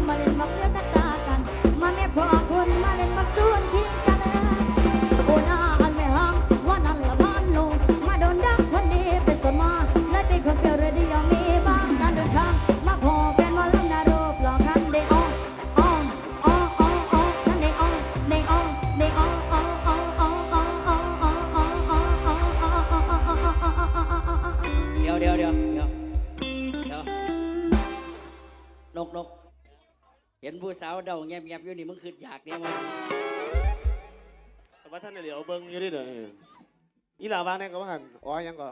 Kamalin Makyata ู้สาวเดาแงบแงบอยู่นี่มึงคืออยากเนี่ยมันงแว่าท่านเหลียวเบิ้งอยู่ดิเด้ออีหลาบ้านแน่ก็ว่าหันอ๋อยังก่อ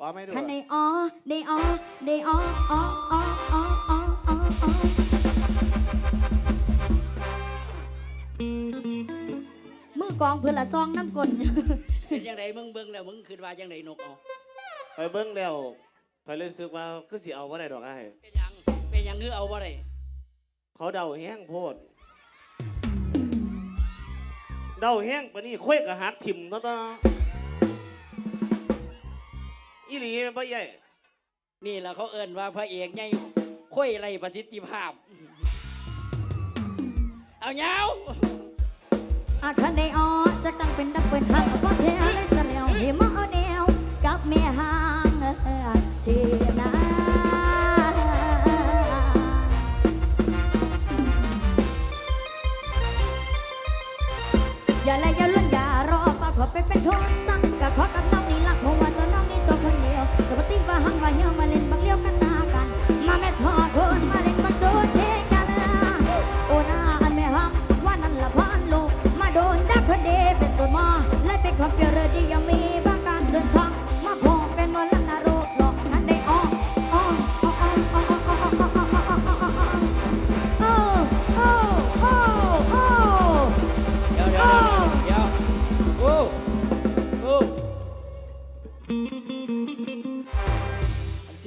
อ๋อไม่ดูท่านในอ๋อในอ๋อในอ๋ออ๋ออ๋ออ๋ออ๋ออ๋มือกองเพื่อละซองน้ำกลเป็นยังไงมึงเบิ้งแล้วมึงคือว่ายังไงนกอ๋อไปเบิ้งแล้วไปรู้สึกว่าคือสิเอาว่าไรดอกไอ้เป็นยังเป็นยังคือเอาว่าไร เขาเดาแห้งโพด เดาแห้งปะนี่คุยกับหักถิ่มเนาะตาอีหลีแม่นบ่ใหญ่นี่แหละเขาเอิ้นว่าพระเอกไงค่อยไรประสิทธิภาพ เอาเงา อาคันในออจ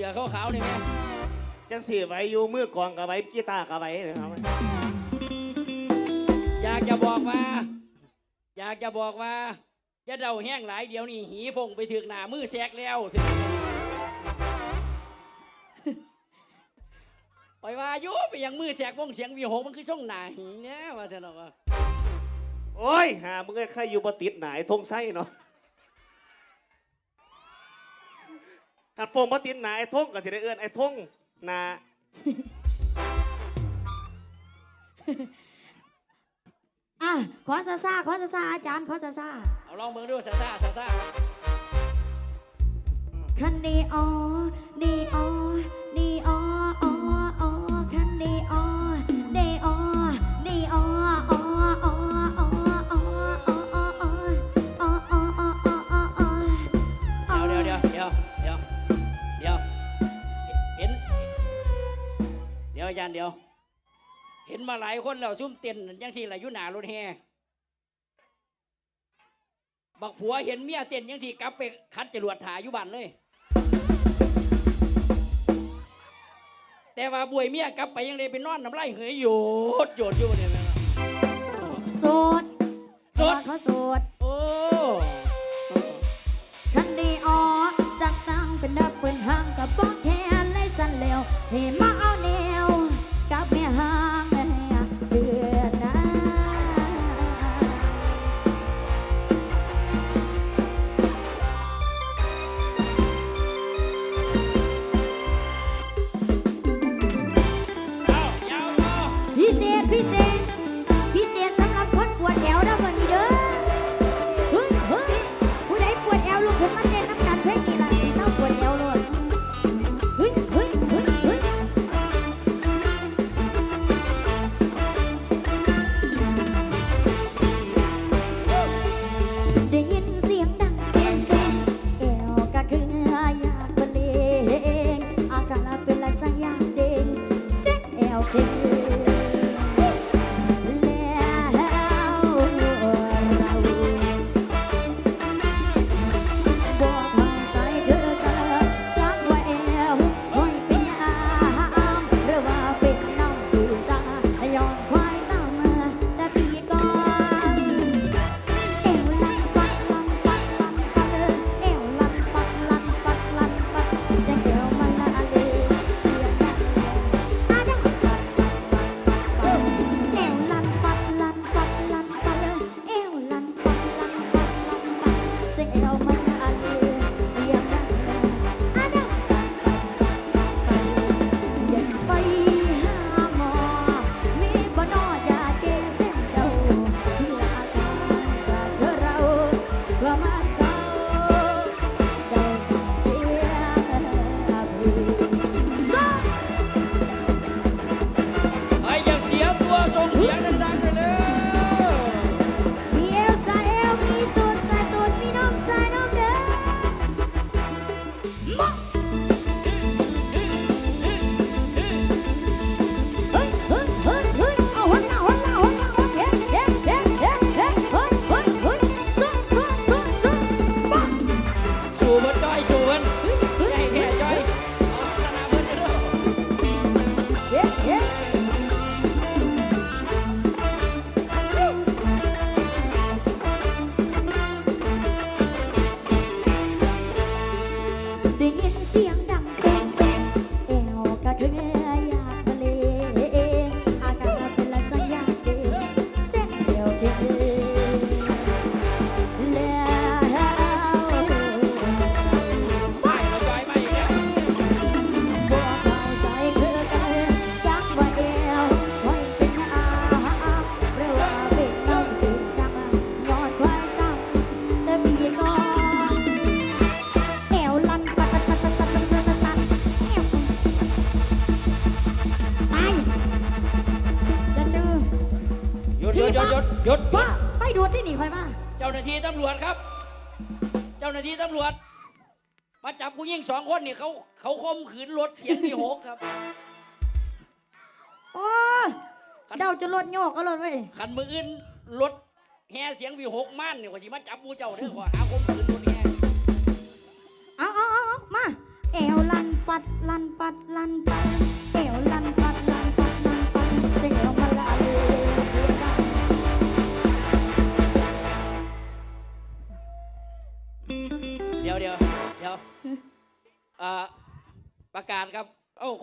อันเสือขาวๆนี่แม่จังสิไว้อยู่มือกลองกับไว้กีตาร์กับไว้นะครับอยากจะบอกว่า อยากจะบอกว่าอย่าเดาแห้งหลายเดี๋ยวนี้หีฟงไปถึงหน้ามือแซกแล้วสิปล่อยว่าอยุไปยังมือแซกวงเสียงวีโหมันคือช่องหนาหีเนี่ยว่าสนอกว่าโอ้ยหามึงใครอยู่บ่ติดหนายทงไส้เนาะ ถ้าโฟมบ่ติดหนายไอ้ทงก็สิได้เอื้อนไอ้ทงหนาอะขอซาซาขอซาซาอาจารย์ขอซาซาเอาลองเบิ่งดูซาซาซาซาคันนี้ออนี่ เห็นมาหลายคนแล้วซุ่มเต้นยังสี่ละอยุหนารถแห่บักผัวเห็นเมียเต้นยังสี่กลับไปคัดจรวดถ่ายอยู่บ้านเลย แต่ว่าบวยเมียกลับไปยังเลยไปนอนน้ำลายเหยโยดโยดอยู่เนี่ยแม่โสดโสดเขาโสดโอ้คันนี้ออจักตั้งเป็นดับเป็นห้างกับบอกแค่เลยสั่นแล้วเห็มาเอาแนวกับแม่ห้าง Suan เจ้าหน้าที่ตำรวจครับ เจ้าหน้าที่ตำรวจ มาจับผู้หญิงสองคนนี่เขาเขาคมขืนรถเสียงมีหกครับ โอ้เดาจะลดโยกเอาเลยเว้ยขันมืออื่นรถแห่เสียงวีหกม่านเนี่ยว่าสิมาจับหมูเจ้าเด้อขอหาคมขืน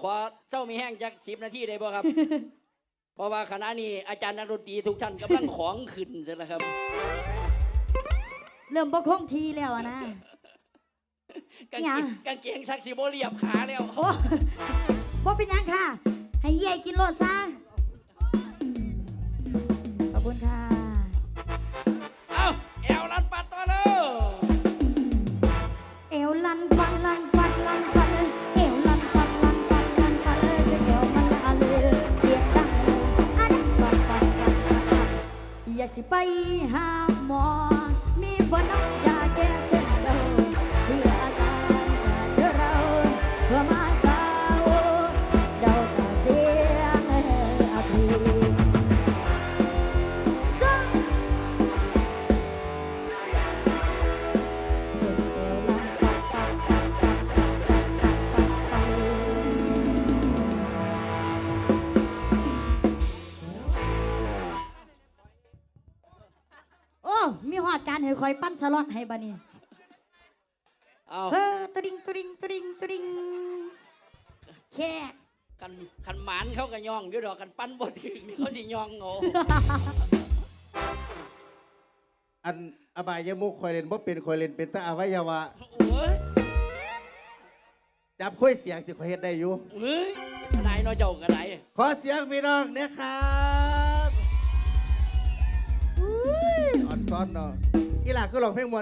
ขอเศร้ามีแห้งจากสิบนาทีได้บ่ครับ เพราะว่าขณะนี้อาจารย์นักดนตรีทุกท่านกำลังของขึ้นเสร็จแล้วครับ เริ่มบ่คงทีแล้วอะนะ กางหยัเกงงกางเกงซักซิโบเรียบขาแล้วโอ้บ่เป็นหยังค่ะ ให้เย่กินโลดซะขอบคุณค่ะ การให้คอยปั้นสล็อตให้บานี่เอาเฮ้อตะดิงตะดิงตะดิงตะดิงแค่กันขันหมานเขาก็ย่องอยู่ดอกกันปั้นบ่ถึงนี่เขาสิย่องโง่อันอบายมุกคอยเล่นบ่เป็นคอยเล่นเป็นแตาอวัยวะโอ้ยจับค่อยเสียงสิคอยเฮ็ดได้อยู่เฮ้ยทนายน้อยเจ้าก็ได้ขอเสียงพี่น้องนะครับ สอนซ้อนเนาะอีหล่าคือร้องเพลงมวน